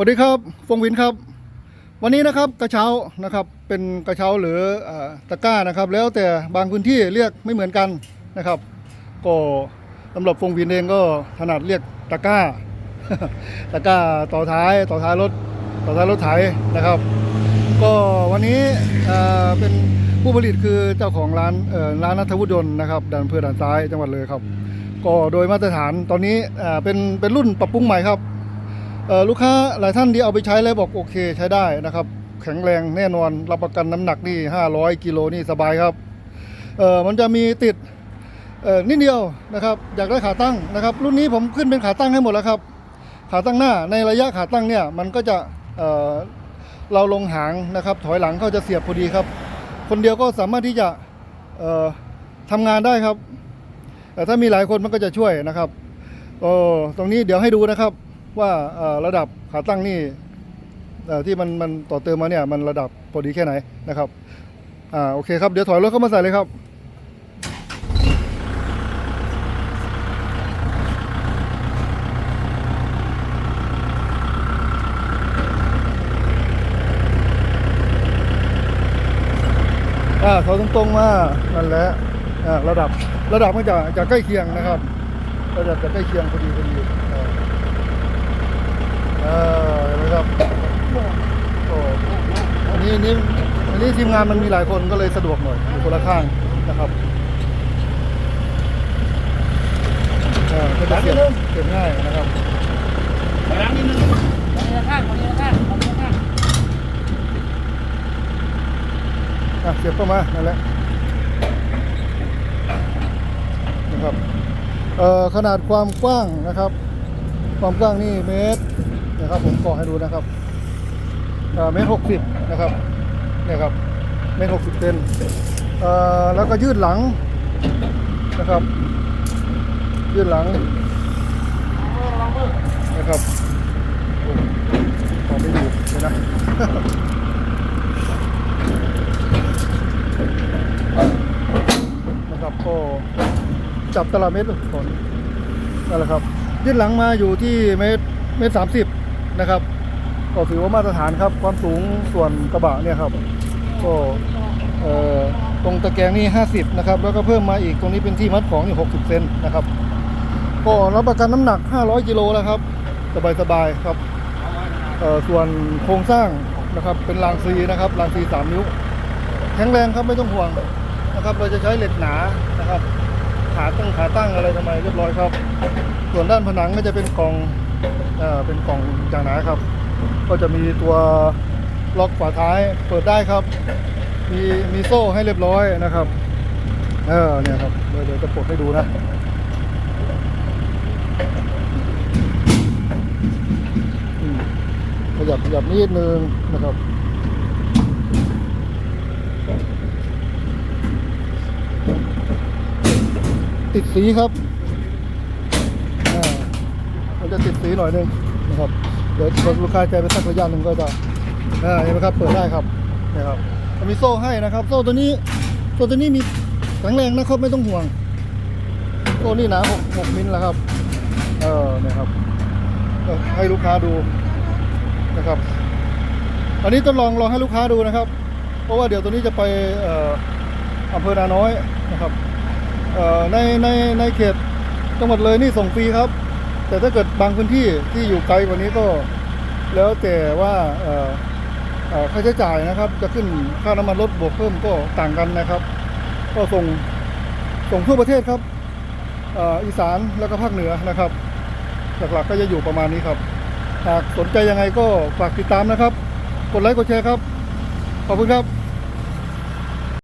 วัสดีครับฟงวินครับ วันนี้นะครับกระเช้านะครับเป็นกระเช้าหรืออตะกร้านะครับ แล้วแต่บางพื้นที่เรียกไม่เหมือนกันนะครับ ก็สำหรับฟงวินเองก็ถนัดเรียกตะกร้าตะกร้าต่อท้ายต่อท้ายรถต่อท้ายรถไถนะครับ ก็วันนี้เป็นผู้ผลิตคือเจ้าของร้านร้านนัทวุฒิยนต์นะครับด่านอำเภอด่านซ้ายจังหวัดเลยครับ ก็โดยมาตรฐานตอนนี้เป็นเป็นรุ่นปรับปรุงใหม่ครับ ลูกค้าหลายท่านที่เอาไปใช้แล้วบอกโอเคใช้ได้นะครับ แข็งแรงแน่นอนรับประกันน้ำหนักนี่ 500 กิโลนี่สบายครับเออมันจะมีติดเออนิดเดียวนะครับ อยากได้ขาตั้งนะครับ รุ่นนี้ผมขึ้นเป็นขาตั้งให้หมดแล้วครับ ขาตั้งหน้าในระยะขาตั้งเนี่ยมันก็จะเออเราลงหางนะครับ ถอยหลังก็จะเสียบพอดีครับ คนเดียวก็สามารถที่จะเออทำงานได้ครับ แต่ถ้ามีหลายคนมันก็จะช่วยนะครับโอ้ตรงนี้เดี๋ยวให้ดูนะครับ ว่าระดับขาตั้งนี่ที่มันมันต่อเติมมาเนี่ยมันระดับพอดีแค่ไหนนะครับอ่าโอเคครับเดี๋ยวถอยรถเข้ามาใส่เลยครับอ่าถอยตรงๆมานั่นแหละอ่าระดับระดับมันจะจะใกล้เคียงนะครับ ระดับจะใกล้เคียงพอดีพอดีอ่า เออเห็นไหมครับโอ้อั นนี้อันนี้อันนี้ทีมงานมันมีหลายคนก็เลยสะดวกหน่อยอยู่คนละข้างนะครับเออก็จะเสียบเสียบง่ายนะครับไปล้างนิดนึงคนนี้ข้างคนนี้ข้างคนนี้ข้างอะเสียบเข้ามานั่นแหละนะครับเอ่อขนาดความกว้างนะครับ ความกว้างนี่เมตรนะครับผมก่อให้ดูนะครับ เมตรหกสิบนะครับเนี่ยครับเมตรหกสิบเซนแล้วก็ยืดหลังนะครับ ยืดหลังนะครับขอไม่ดูเลยนะนะครับก็จับตลับเมตรผลนั่นแหละครับ ยืดหลังมาอยู่ที่เมตรเมตรสามสิบนะครับ ก็ถือว่ามาตรฐานครับความสูงส่วนกระบะเนี่ยครับก็ตรงตะแกรงนี่ 50 นะครับ แล้วก็เพิ่มมาอีกตรงนี้เป็นที่มัดของอยู่60 เซนนะครับ ก็รับประกันน้ำหนัก 500กิโลแล้วครับสบายๆครับส่วนโครงสร้างนะครับเป็นรางซีนะครับรางซี3นิ้ว แข็งแรงครับไม่ต้องห่วงนะครับ เราจะใช้เหล็กหนานะครับ ขาตั้งขาตั้งอะไรทำไมเรียบร้อยครับ ส่วนด้านผนังก็จะเป็นกล่องเอ่อเป็นกล่องอย่างหนาครับ ก็จะมีตัวล็อกฝาท้ายเปิดได้ครับ มีมีโซ่ให้เรียบร้อยนะครับ เออเนี่ยครับเดี๋ยวเดี๋ยวจะปลดให้ดูนะขยับขยับนิดนึงนะครับติดสีครับอ่ามันจะติดสีหน่อยหนึงนะครับ เดี๋ยวลูกค้าใจไปสักระยะหนึ่งก็จะเห็นไหมครับเปิดได้ครับนะครับมีโซ่ให้นะครับ โซ่ตัวนี้โซ่ตัวนี้มีแข็งแรงนะครับไม่ต้องห่วงโซ่นี่หนาหกหกมิลแล้วครับ เออนี่ยครับให้ลูกค้าดูนะครับ อันนี้ต้องลองลองให้ลูกค้าดูนะครับ เพราะว่าเดี๋ยวตัวนี้จะไปอำเภอนาน้อยนะครับในในในเขตจังหวัดเลยนี่ส่งฟรีครับ แต่ถ้าเกิดบางพื้นที่ที่อยู่ไกลกว่านี้ก็ แล้วแต่ว่าค่าใช้จ่ายนะครับ จะขึ้นค่าน้ำมันรถบวกเพิ่มก็ต่างกันนะครับ ก็ส่งส่งทั่วประเทศครับอออีสานแล้วก็ภาคเหนือนะครับ หลักๆก็จะอยู่ประมาณนี้ครับหากสนใจยังไงก็ฝากติดตามนะครับ กดไลค์กดแชร์ครับ ขอบคุณครับ